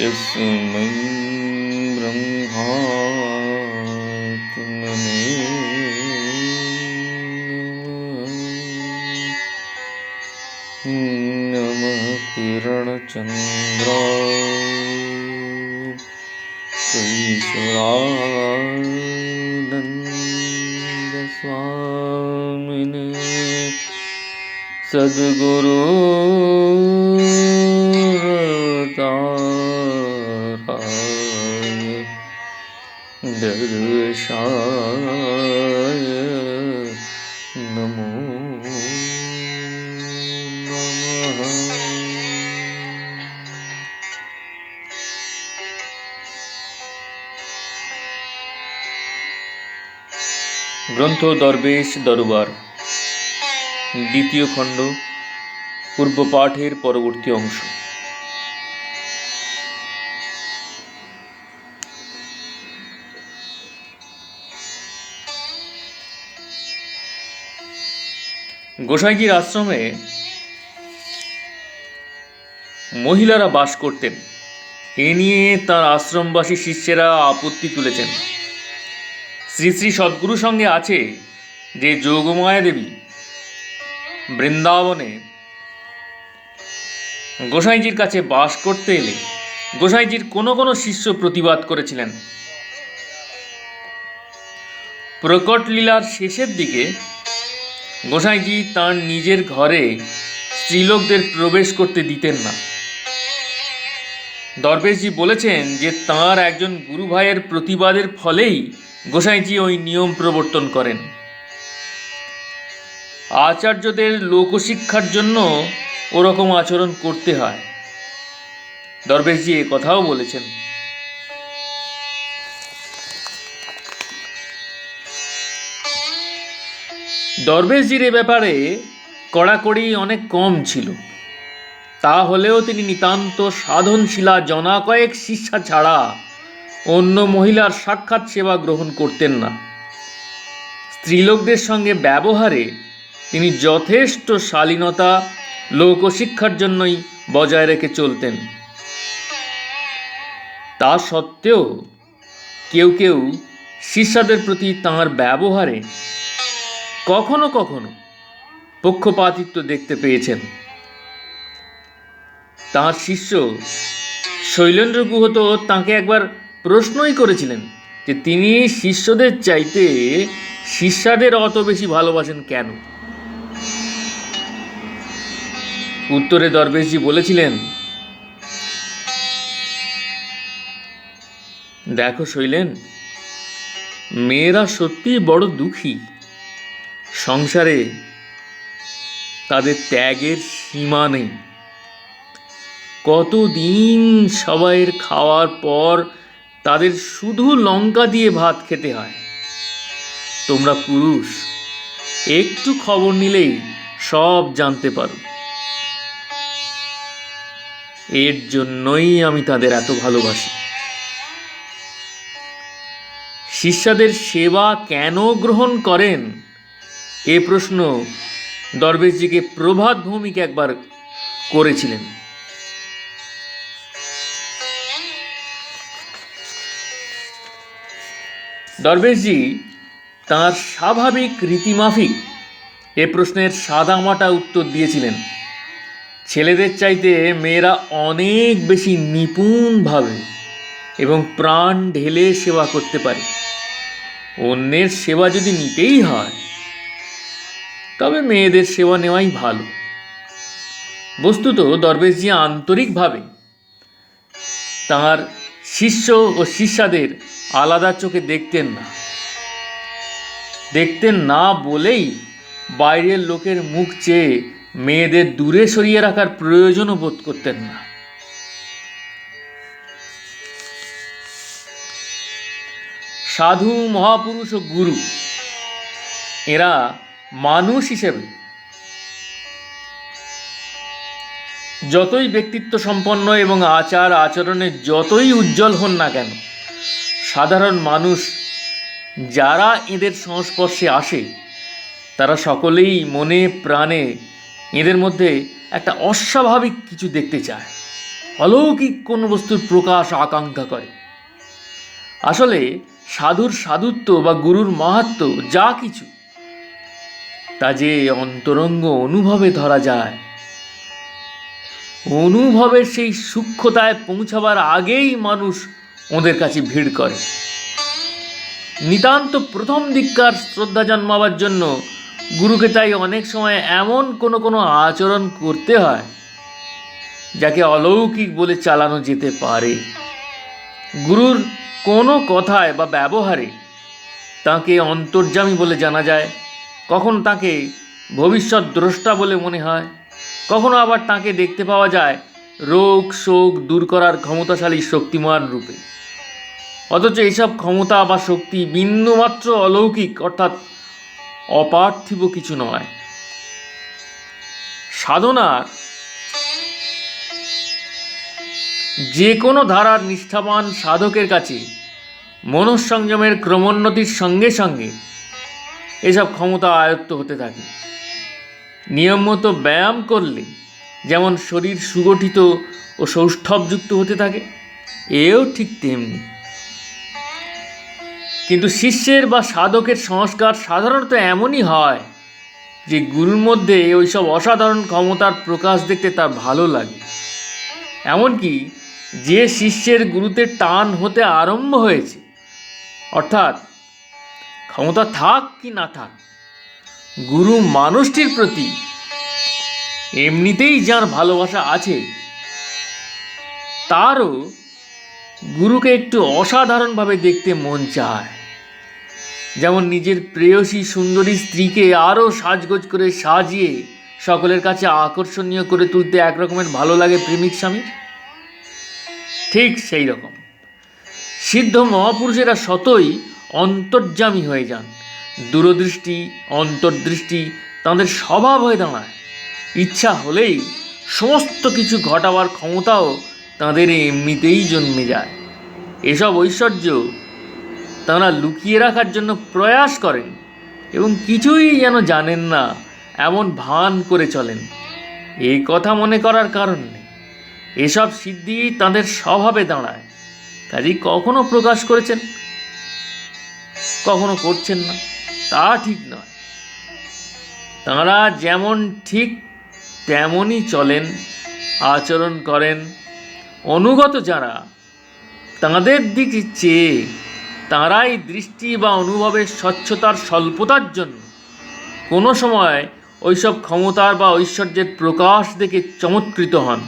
यस्मै ब्रह्मात्मने नमः किरणचन्द्राय ईश्वरानन्दस्वामिने सद्गुरु दर्शाय नमो नमः গ্রন্থ দরবেশ দরবার দ্বিতীয় খণ্ড পূর্ব পাঠের পরবর্তী অংশ গোসাইজির আশ্রমে মহিলারা বাস করতেন। এ নিয়ে তার আশ্রমবাসী শিষ্যেরা আপত্তি তুলেছেন। শ্রী শ্রী সদ্গুরু সঙ্গে আছে যে যোগমায়া দেবী বৃন্দাবনে গোসাইজির কাছে বাস করতে এলে গোসাইজির কোনো কোনো শিষ্য প্রতিবাদ করেছিলেন। প্রকট লীলার শেষের দিকে গোসাইজি তার নিজের ঘরে স্ত্রীলোকদের প্রবেশ করতে দিতেন না। দরবেশজি বলেছেন যে তাঁর একজন গুরু ভাইয়ের প্রতিবাদের ফলেই গোসাইজি ওই নিয়ম প্রবর্তন করেন। আচার্যদের লোকশিক্ষার জন্য ওরকম আচরণ করতে হয়। দরবেশজি এ কথাও বলেছেন। দরবেশজির এ ব্যাপারে কড়াকড়ি অনেক কম ছিল। তা হলেও তিনি নিতান্ত সাধনশীলা জনা কয়েক শিষ্যা ছাড়া অন্য মহিলার সাক্ষাৎ সেবা গ্রহণ করতেন না। স্ত্রীলোকদের সঙ্গে ব্যবহারে তিনি যথেষ্ট শালীনতা, লোকশিক্ষার জন্যই বজায় রেখে চলতেন। তা সত্ত্বেও কেউ কেউ শিষ্যাদের প্রতি তাঁর ব্যবহারে কখনো কখনো পক্ষপাতিত্ব দেখতে পেয়েছেন। তাঁর শিষ্য শৈলেন্দ্র গুহ তো তাঁকে একবার প্রশ্নই করেছিলেন যে, তিনি শিষ্যদের চাইতে শিষ্যাদের অত বেশি ভালোবাসেন কেন? উত্তরে দরবেশজি বলেছিলেন, দেখো শৈলেন, মেয়েরা সত্যিই বড় দুঃখী। সংসারে তাদের ত্যাগের সীমা নেই। কতদিন সবাইয়ের খাওয়ার পর তাদের শুধু লঙ্কা দিয়ে ভাত খেতে হয়। তোমরা পুরুষ, একটু খবর নিলেই সব জানতে পারো। এর জন্যই আমি তাদের এত ভালোবাসি। শিষ্যাদের সেবা কেন গ্রহণ করেন? এ প্রশ্ন দরবেশজিকে প্রভাত ভৌমিক একবার করেছিলেন। দরবেশজি তাঁর স্বাভাবিক রীতিমাফিক এ প্রশ্নের সাদামাটা উত্তর দিয়েছিলেন। ছেলেদের চাইতে মেয়েরা অনেক বেশি নিপুণভাবে এবং প্রাণ ঢেলে সেবা করতে পারে। অন্যের সেবা যদি নিতেই হয় তবে মেয়েদের সেবা নেওয়াই ভালো। বস্তুত দরবেশজি আন্তরিকভাবে তাঁর শিষ্য ও শিষ্যাদের আলাদা চোখে দেখতেন না। দেখতেন না বলেই বাইরের লোকের মুখ চেয়ে মেয়েদের দূরে সরিয়ে রাখার প্রয়োজনও বোধ করতেন না। সাধু, মহাপুরুষ ও গুরু, এরা মানুষ হিসেবে। যতই ব্যক্তিত্ব সম্পন্ন এবং আচার আচরণে যতই উজ্জ্বল হন না কেন, সাধারণ মানুষ যারা এদের সংস্পর্শে আসে, তারা সকলেই মনে প্রাণে এদের মধ্যে একটা অস্বাভাবিক কিছু দেখতে চায়, অলৌকিক কোনো বস্তুর প্রকাশ আকাঙ্ক্ষা করে। আসলে সাধুর সাধুত্ব বা গুরুর মাহাত্ম যা কিছু তা যে অন্তরঙ্গ অনুভবে ধরা যায়। অনুভবের সেই সূক্ষ্মতায় পৌঁছাবার আগেই মানুষ ওদের কাছে ভিড় করে। নিতান্ত প্রথম দিককার শ্রদ্ধা জন্মাবার জন্য গুরুকে তাই অনেক সময় এমন কোনো কোনো আচরণ করতে হয়, যাকে অলৌকিক বলে চালানো যেতে পারে। গুরুর কোনো কথায় বা ব্যবহারে তাকে অন্তর্যামী বলে জানা যায়। কখন তাকে ভবিষ্যৎ দ্রষ্টা বলে মনে হয়? কখনো আবার তাকে দেখতে পাওয়া যায় রোগ শোক দূর করার ক্ষমতাশালী শক্তিমান রূপে? অথচ এইসব ক্ষমতা বা শক্তি বিন্দুমাত্র অলৌকিক, অর্থাৎ অপার্থিব কিছু নয়। সাধনার যে কোনো ধারার নিষ্ঠাবান সাধকের কাছে মনঃসংযমের ক্রমোন্নতির সঙ্গে সঙ্গে এসব ক্ষমতা আয়ত্ত হতে থাকে। নিয়ম মতো ব্যায়াম করলে যেমন শরীর সুগঠিত ও সৌষ্ঠবযুক্ত হতে থাকে, এও ঠিক তেমনি। কিন্তু শিষ্যের বা সাধকের সংস্কার সাধারণত এমনই হয় যে গুরুর মধ্যে ওইসব অসাধারণ ক্ষমতার প্রকাশ দেখতে তার ভালো লাগে। এমনকি যে শিষ্যের গুরুতে টান হতে আরম্ভ হয়েছে, অর্থাৎ ক্ষমতা থাক কি না থাক, গুরু মানুষটির প্রতি এমনিতেই যার ভালোবাসা আছে, তারও গুরুকে একটু অসাধারণভাবে দেখতে মন চায়। যেমন নিজের প্রেয়সী সুন্দরী স্ত্রীকে আরও সাজগোজ করে সাজিয়ে সকলের কাছে আকর্ষণীয় করে তুলতে একরকমের ভালো লাগে প্রেমিক স্বামীর? ঠিক সেই রকম। সিদ্ধ মহাপুরুষেরা শতই অন্তর্যামী হয়ে যান। দূরদৃষ্টি, অন্তর্দৃষ্টি তাদের স্বভাব হয়ে দাঁড়ায়। ইচ্ছা হলেই সমস্ত কিছু ঘটাবার ক্ষমতাও তাদের এমনিতেই জন্মে যায়। এসব ঐশ্বর্য তাঁরা লুকিয়ে রাখার জন্য প্রয়াস করেন এবং কিছুই যেন জানেন না, এমন ভান করে চলেন। এই কথা মনে করার কারণ নেই। এসব সিদ্ধি তাদের স্বভাবে দাঁড়ায়। কাজেই কখনো প্রকাশ করেছেন কখনো করছেন না। তা ঠিক নয়। তাঁরা যেমন ঠিক তেমনই চলেন, আচরণ করেন। অনুগত যারা, তাঁদের দিক চেয়ে তাঁরাই দৃষ্টি বা অনুভবের স্বচ্ছতার স্বল্পতার জন্য। কোনো সময় ওইসব ক্ষমতার বা ঐশ্বর্যের প্রকাশ দেখে চমৎকৃত হন।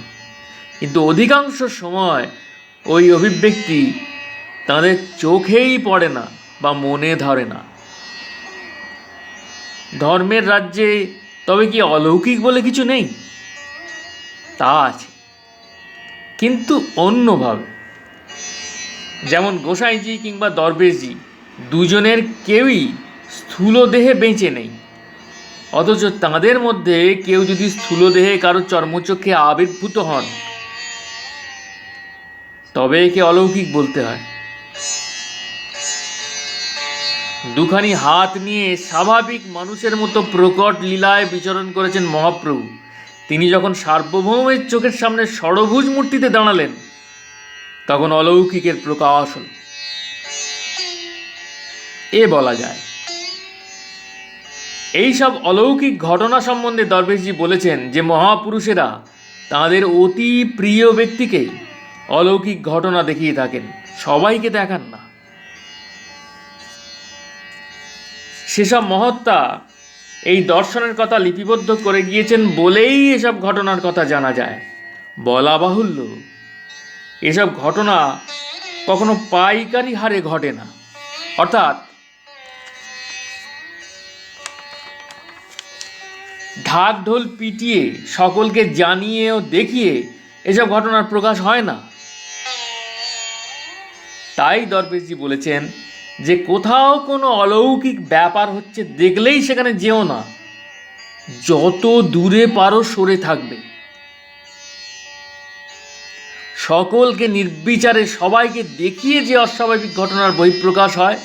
কিন্তু অধিকাংশ সময় ওই অভিব্যক্তি তাদের চোখেই পড়ে না। বা মনে ধরে না। ধর্মের রাজ্যে তবে কি অলৌকিক বলে কিছু নেই? তা আছে। কিন্তু অন্যভাবে, যেমন গোসাইজি কিংবা দরবেশজি, দুজনের কেউই স্থূল দেহে বেঁচে নেই। অথচ তাঁদের মধ্যে কেউ যদি স্থূল দেহে কারও চর্মচক্ষে আবির্ভূত হন, তবে একে অলৌকিক বলতে হয়। দুখানি হাত নিয়ে স্বাভাবিক মানুষের মতো প্রকট লীলায় বিচরণ করেছেন মহাপ্রভু। তিনি যখন সার্বভৌমের চোখের সামনে ষড়ভুজ মূর্তিতে দাঁড়ালেন, তখন অলৌকিকের প্রকাশ হল। এ বলা যায় এই সব অলৌকিক ঘটনা সম্বন্ধে দরবেশজি বলেছেন যে মহাপুরুষেরা তাদের অতি প্রিয় ব্যক্তিকে অলৌকিক ঘটনা দেখিয়ে থাকেন, সবাইকে দেখান না। সেসব মহত্তা এই দর্শনের কথা লিপিবদ্ধ করে গিয়েছেন বলেই এসব ঘটনার কথা জানা যায়। বলা বাহুল্য, এসব ঘটনা কখনো পাইকারি হারে ঘটে না। অর্থাৎ ঢাক ঢোল পিটিয়ে সকলকে জানিয়ে ও দেখিয়ে এসব ঘটনার প্রকাশ হয় না। তাই দরবেশজি বলেছেন যে কোথাও কোনো অলৌকিক ব্যাপার হচ্ছে, দেখলেই সেখানে যেও না। যত দূরে পারো সরে থাকবে। সকলকে নির্বিচারে সবাইকে দেখিয়ে যে অস্বাভাবিক ঘটনার বহিঃপ্রকাশ হয়,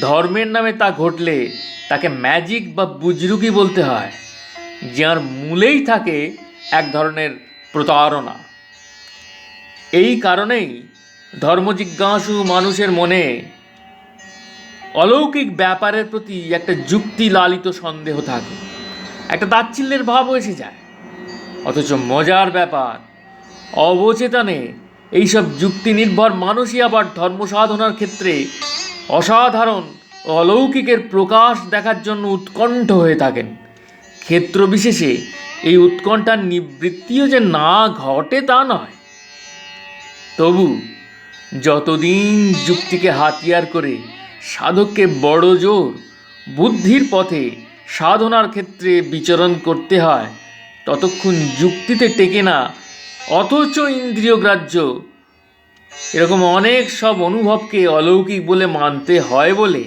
ধর্মের নামে তা ঘটলে তাকে ম্যাজিক বা বুজরুকি বলতে হয়, যার মূলেই থাকে এক ধরনের প্রতারণা। এই কারণেই ধর্মজিজ্ঞাসু মানুষের মনে অলৌকিক ব্যাপারের প্রতি একটা যুক্তি লালিত সন্দেহ থাকে। একটা তাচ্ছিল্যের ভাব এসে যায়। অথচ মজার ব্যাপার, অবচেতনে এইসব যুক্তি নির্ভর মানুষই আবার ধর্ম সাধনার ক্ষেত্রে অসাধারণ অলৌকিকের প্রকাশ দেখার জন্য উৎকণ্ঠ হয়ে থাকেন। ক্ষেত্র বিশেষে এই উৎকণ্ঠার নিবৃত্তিও যে না ঘটে তা নয়। তবু যতদিন যুক্তিকে হাতিয়ার করে সাধককে বড় জোর, বুদ্ধির পথে সাধনার ক্ষেত্রে বিচরণ করতে হয়। ততক্ষণ যুক্তিতে টেকে না, অথচ ইন্দ্রিয় গ্রাহ্য। এরকম অনেক সব অনুভবকে অলৌকিক বলে মানতে হয় বলে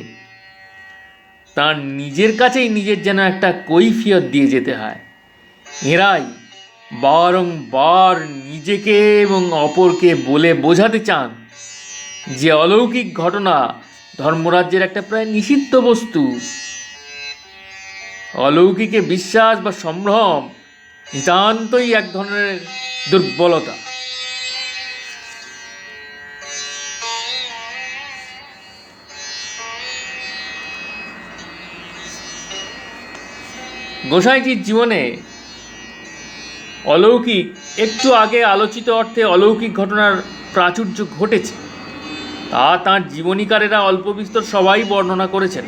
তার নিজের কাছেই নিজের যেন একটা কৈফিয়ত দিয়ে যেতে হয়। এরাই বারংবার নিজেকে এবং অপরকে বলে বোঝাতে চান যে অলৌকিক ঘটনা ধর্মরাজ্যের একটা প্রায় নিষিদ্ধ বস্তু। অলৌকিকে বিশ্বাস বা সম্ভ্রম নিতান্তই এক ধরনের দুর্বলতা। গোসাইজির জীবনে অলৌকিক, একটু আগে আলোচিত অর্থে অলৌকিক ঘটনার প্রাচুর্য ঘটেছে। তা তাঁর জীবনীকারেরা অল্প বিস্তর সবাই বর্ণনা করেছেন।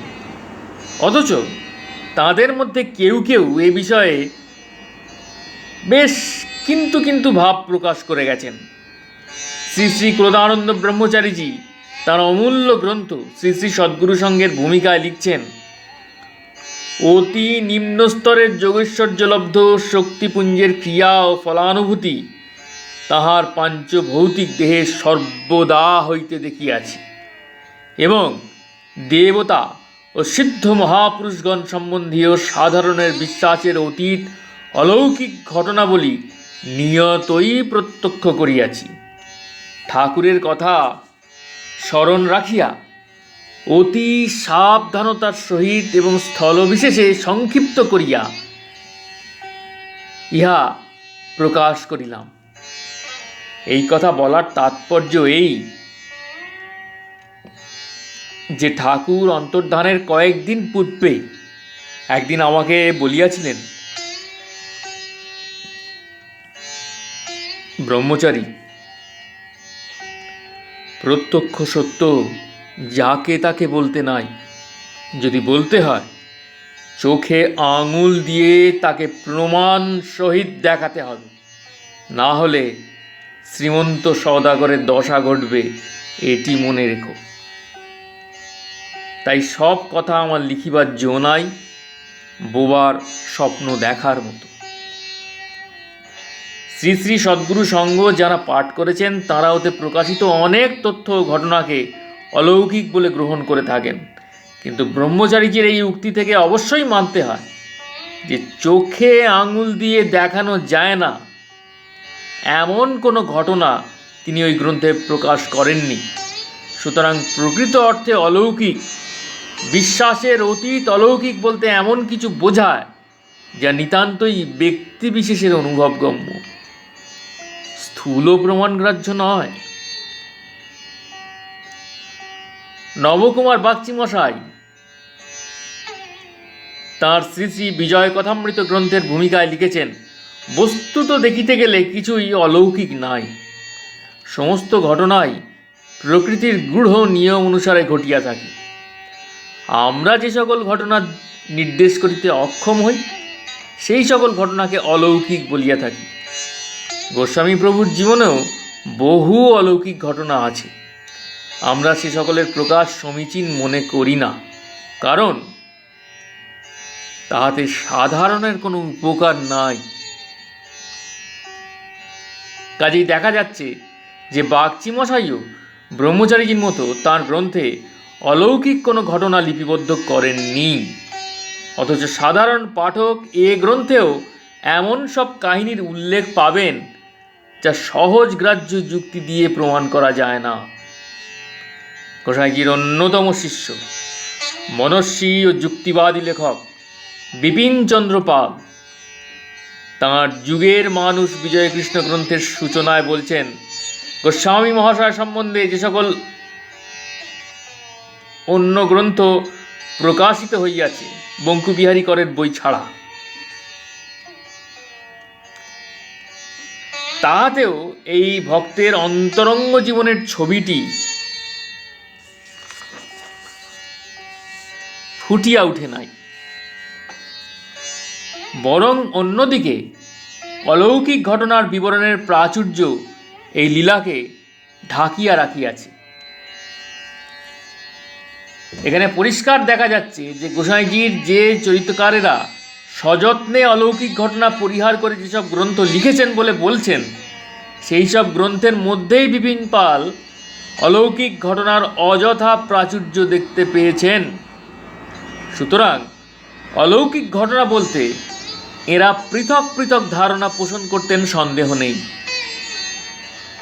অথচ তাদের মধ্যে কেউ কেউ এ বিষয়ে বেশ কিন্তু কিন্তু ভাব প্রকাশ করে গেছেন। শ্রী শ্রী ক্রোধানন্দ ব্রহ্মচারীজি তার অমূল্য গ্রন্থ শ্রী শ্রী সদ্গুরু সঙ্গের ভূমিকায় লিখছেন, অতি নিম্নস্তরের যোগেশ্বর্যলব্ধ শক্তিপুঞ্জের ক্রিয়া ও ফলানুভূতি তাহার পাঞ্চভৌতিক দেহে সর্বদা হইতে দেখিয়াছি। এবং দেবতা ও সিদ্ধ মহাপুরুষগণ সম্বন্ধীয় সাধারণের বিশ্বাসের অতীত অলৌকিক ঘটনাবলী নিয়তই প্রত্যক্ষ করিয়াছি। ঠাকুরের কথা স্মরণ রাখিয়া অতি সাবধানতার সহিত এবং স্থলবিশেষে সংক্ষিপ্ত করিয়া ইহা প্রকাশ করিলাম। এই কথা বলার তাৎপর্য এই যে ঠাকুর অন্তর্ধানের কয়েকদিন পূর্বে একদিন আমাকে বলিয়াছিলেন, ব্রহ্মচারী, প্রত্যক্ষ সত্য যাকে তাকে বলতে নাই। যদি বলতে হয়, চোখে আঙুল দিয়ে তাকে প্রমাণ সহিত দেখাতে হবে। না হলে শ্রীমন্ত সওদাগরের দশা ঘটবে, এটি মনে রেখো। তাই সব কথা আমার লিখিবার জো নাই, বোবার স্বপ্ন দেখার মতো। শ্রী শ্রী সদ্গুরু সঙ্গ যারা পাঠ করেছেন, তারা ওতে প্রকাশিত অনেক তথ্য ঘটনাকে অলৌকিক বলে গ্রহণ করে থাকেন। কিন্তু ব্রহ্মচারীজির এই উক্তি থেকে অবশ্যই মানতে হয় যে চোখে আঙুল দিয়ে দেখানো যায় না এমন কোনো ঘটনা তিনি ওই গ্রন্থে প্রকাশ করেননি। সুতরাং প্রকৃত অর্থে অলৌকিক, বিশ্বাসের অতীত অলৌকিক বলতে এমন কিছু বোঝায় যা নিতান্তই ব্যক্তিবিশেষের অনুভবগম্য। স্থূল প্রমাণগ্রাহ্য নয়। নবকুমার বাগচি মশাই তাঁর শ্রী শ্রী বিজয় কথামৃত গ্রন্থের ভূমিকায় লিখেছেন বস্তুত দেখিতে গেলে কিছুই অলৌকিক নাই। সমস্ত ঘটনাই প্রকৃতির গূঢ় নিয়ম অনুসারে ঘটিয়া থাকে। আমরা যে সকল ঘটনা নির্দেশ করিতে অক্ষম হই, সেই সকল ঘটনাকে অলৌকিক বলিয়া থাকি। গোস্বামী প্রভুর জীবনেও বহু অলৌকিক ঘটনা আছে। আমরা সে সকলের প্রকাশ সমীচীন মনে করি না, কারণ তাহাতে সাধারণের কোনো উপকার নাই। কাজেই দেখা যাচ্ছে যে বাগচি মশাইও ব্রহ্মচারীজির মতো তার গ্রন্থে অলৌকিক কোনো ঘটনা লিপিবদ্ধ করেননি। অথচ সাধারণ পাঠক এ গ্রন্থেও এমন সব কাহিনীর উল্লেখ পাবেন যা সহজ গ্রাহ্য যুক্তি দিয়ে প্রমাণ করা যায় না। গোসাইজির অন্যতম শিষ্য, মনস্বী ও যুক্তিবাদী লেখক বিপিন চন্দ্র পাল তাঁর যুগের মানুষ বিজয়কৃষ্ণ গ্রন্থের সূচনায় বলছেন, গোস্বামী মহাশয় সম্বন্ধে যে সকল অন্য গ্রন্থ প্রকাশিত হইয়াছে, বঙ্কুবিহারী করের বই ছাড়া। তাহাতেও এই ভক্তের অন্তরঙ্গ জীবনের ছবিটি ফুটিয়া উঠে নাই। বরং অন্যদিকে, অলৌকিক ঘটনার বিবরণের প্রাচুর্য এই লীলাকে ঢাকিয়া রাখিয়াছে। এখানে পরিষ্কার দেখা যাচ্ছে যে গোসাইজির যে চরিত্রকারেরা সযত্নে অলৌকিক ঘটনা পরিহার করে যেসব গ্রন্থ লিখেছেন বলে বলছেন, সেই সব গ্রন্থের মধ্যেই বিপিন পাল অলৌকিক ঘটনার অযথা প্রাচুর্য দেখতে পেয়েছেন। সুতরাং অলৌকিক ঘটনা বলতে এরা পৃথক পৃথক ধারণা পোষণ করতেন, সন্দেহ নেই।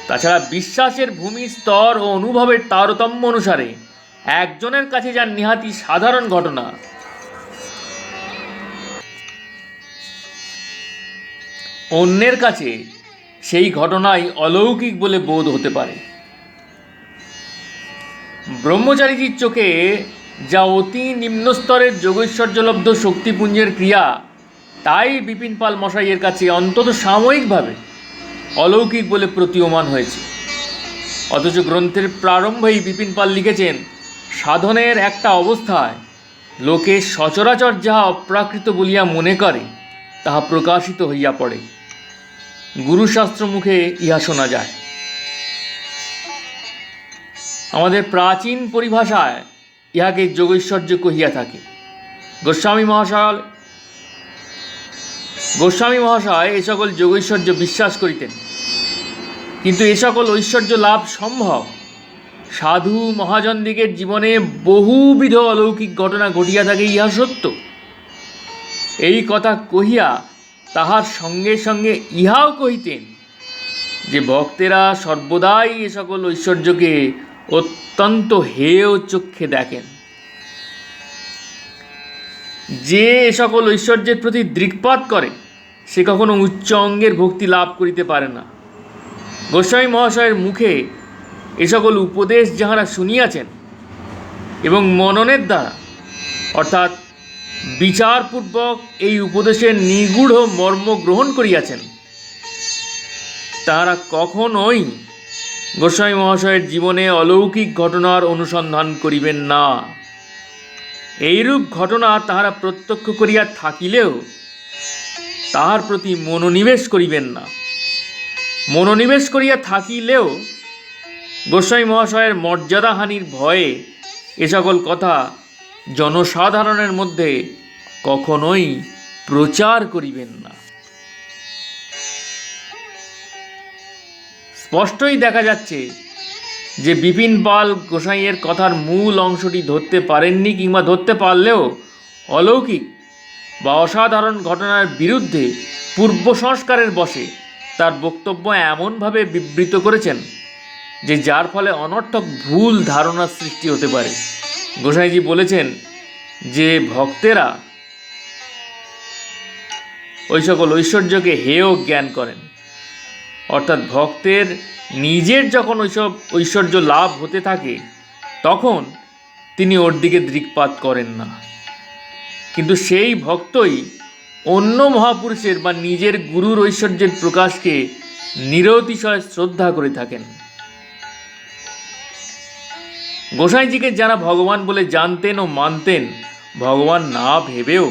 তাছাড়া বিশ্বাসের ভূমি, স্তর ও অনুভবের তারতম্য অনুসারে একজনের কাছে যা নিহাতি সাধারণ ঘটনা। অন্যের কাছে সেই ঘটনাই অলৌকিক বলে বোধ হতে পারে। ব্রহ্মচারীজির চোখে যা অতি নিম্নস্তরের যোগৈশ্বর্যলব্ধ শক্তিপুঞ্জের ক্রিয়া তাই বিপিন পাল মশাইয়ের কাছে অন্তত সাময়িকভাবে অলৌকিক বলে প্রতীয়মান হয়েছে। অথচ গ্রন্থের প্রারম্ভেই বিপিন পাল লিখেছেন, সাধনের একটা অবস্থায় লোকে সচরাচর যাহা অপ্রাকৃত বলিয়া মনে করে, তাহা প্রকাশিত হইয়া পড়ে। গুরুশাস্ত্র মুখে ইহা শোনা যায়। আমাদের প্রাচীন পরিভাষায় ইহাকে যোগৈশ্বর্য কহিয়া থাকে। গোস্বামী মহাশয় গোস্বামী মহাশয় এ সকল যোগৈশ্বর্য বিশ্বাস করিতেন। কিন্তু এ সকল ঐশ্বর্য লাভ সম্ভব? সাধু মহাজনদিগের জীবনে বহুবিধ অলৌকিক ঘটনা ঘটিয়া থাকে, ইহা সত্য। এই কথা কহিয়া তাহার সঙ্গে সঙ্গে ইহাও কহিতেন যে, ভক্তেরা সর্বদাই এ সকল ঐশ্বর্যকে অত্যন্ত হেয় চক্ষে দেখেন। যে সকল ঐশ্বর্যের প্রতি দৃকপাত করে, সে কখনো উচ্চ অঙ্গের ভক্তি লাভ করিতে পারে না। গোস্বামী মহাশয়ের মুখে এ সকল উপদেশ যাহারা শুনিয়াছেন এবং মননের দ্বারা, অর্থাৎ বিচারপূর্বক এই উপদেশের নিগূঢ় মর্ম গ্রহণ করিয়াছেন, তাহারা কখনোই গোস্বামী মহাশয়ের জীবনে অলৌকিক ঘটনার অনুসন্ধান করিবেন না। এইরূপ ঘটনা তাহারা প্রত্যক্ষ করিয়া থাকিলেও তাহার প্রতি মনোনিবেশ করিবেন না। মনোনিবেশ করিয়া থাকিলেও গোস্বামী মহাশয়ের মর্যাদাহানির ভয়ে এ সকল কথা জনসাধারণের মধ্যে কখনোই প্রচার করিবেন না। স্পষ্টই দেখা যাচ্ছে যে বিপিন পাল গোসাইয়ের কথার মূল অংশটি ধরতে পারেননি কিংবা ধরতে পারলেও অলৌকিক বা অসাধারণ ঘটনার বিরুদ্ধে পূর্ব সংস্কারের বসে তার বক্তব্য এমনভাবে বিবৃত করেছেন যে যার ফলে অনর্থক ভুল ধারণার সৃষ্টি হতে পারে। গোসাইজি বলেছেন যে ভক্তেরা ওই সকল ঐশ্বর্যকে হেয় জ্ঞান করেন। অর্থাৎ ভক্তের নিজের যখন ওইসব ঐশ্বর্য লাভ হতে থাকে, তখন তিনি ওর দিকে দৃকপাত করেন না। কিন্তু সেই ভক্তই অন্য মহাপুরুষের বা নিজের গুরুর ঐশ্বর্যের প্রকাশকে নিরতিশয় শ্রদ্ধা করে থাকেন। গোসাইজিকে যারা ভগবান বলে জানতেন ও মানতেন, ভগবান না ভেবেও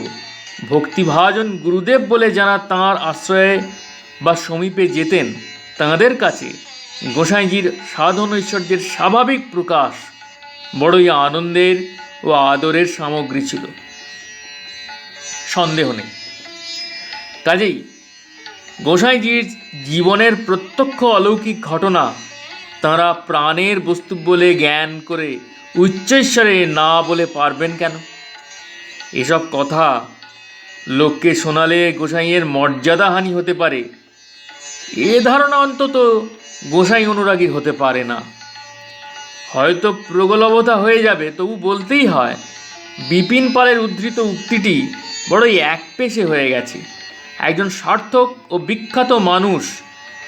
ভক্তিভাজন গুরুদেব বলে যারা তাঁর আশ্রয়ে বা সমীপে যেতেন তাঁদের কাছে গোসাইজির সাধন ঐশ্বর্যের স্বাভাবিক প্রকাশ বড়ই আনন্দের ও আদরের সামগ্রী ছিল। সন্দেহ নেই। কাজেই গোসাইজির জীবনের প্রত্যক্ষ অলৌকিক ঘটনা তাঁরা প্রাণের বস্তু বলে জ্ঞান করে উচ্চৈশ্বরে না বলে পারবেন কেন? এসব কথা লোককে শোনালে গোসাইয়ের মর্যাদাহানি হতে পারে এ ধারণা অন্তত গোসাই অনুরাগী হতে পারে না। হয়তো প্রগলভতা হয়ে যাবে, তবু বলতেই হয়, বিপিন পালের উদ্ধৃত উক্তিটি বড়ই একপেশে হয়ে গেছে। একজন সার্থক ও বিখ্যাত মানুষ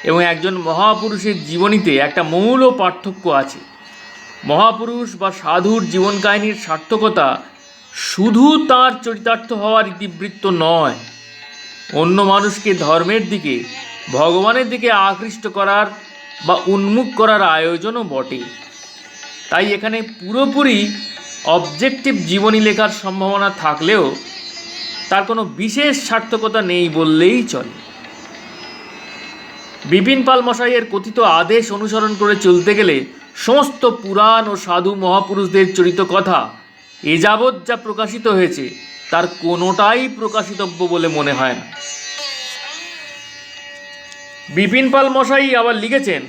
এবং একজন মহাপুরুষের জীবনীতে একটা মৌল পার্থক্য আছে। মহাপুরুষ বা সাধুর জীবন কাহিনীর সার্থকতা শুধু তার চরিতার্থ হওয়ার ইতিবৃত্ত নয়, অন্য মানুষকে ধর্মের দিকে ভগবানের দিকে আকৃষ্ট করার বা উন্মুখ করার আয়োজনও বটে। তাই এখানে পুরোপুরি অবজেক্টিভ জীবনী লেখার সম্ভাবনা থাকলেও তার কোনো বিশেষ সার্থকতা নেই বললেই চলে। বিপিন পাল মশাইয়ের কথিত আদেশ অনুসরণ করে চলতে গেলে সমস্ত পুরাণ ও সাধু মহাপুরুষদের চরিত কথা এ যাবৎ যা প্রকাশিত হয়েছে তার কোনোটাই প্রকাশিতব্য বলে মনে হয় না। বিপিন পাল মশাই আবার লিখেছেন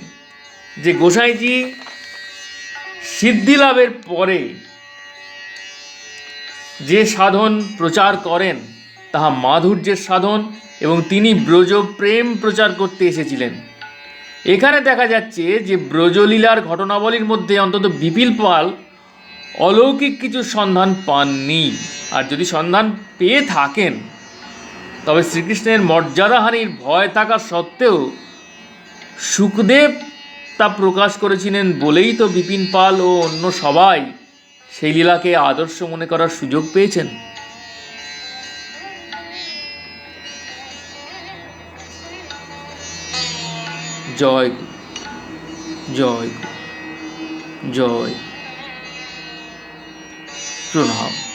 যে গোসাইজি সিদ্ধি লাভের পরে যে সাধন প্রচার করেন, তাহা মাধুর্যের সাধন এবং তিনি ব্রজ প্রেম প্রচার করতে এসেছিলেন। এখানে দেখা যাচ্ছে যে ব্রজলীলার ঘটনাবলীর মধ্যে অন্তত বিপিল পাল অলৌকিক কিছু সন্ধান পাননি। আর যদি সন্ধান পেয়ে থাকেন তবে শ্রীকৃষ্ণের মর্যাদাহানির ভয় থাকা সত্ত্বেও সুখদেব তা প্রকাশ করেছিলেন বলেই তো বিপিন পাল ও অন্য সবাই সেই লীলাকে আদর্শ মনে করার সুযোগ পেয়েছেন। জয় জয় জয়। প্রণাম।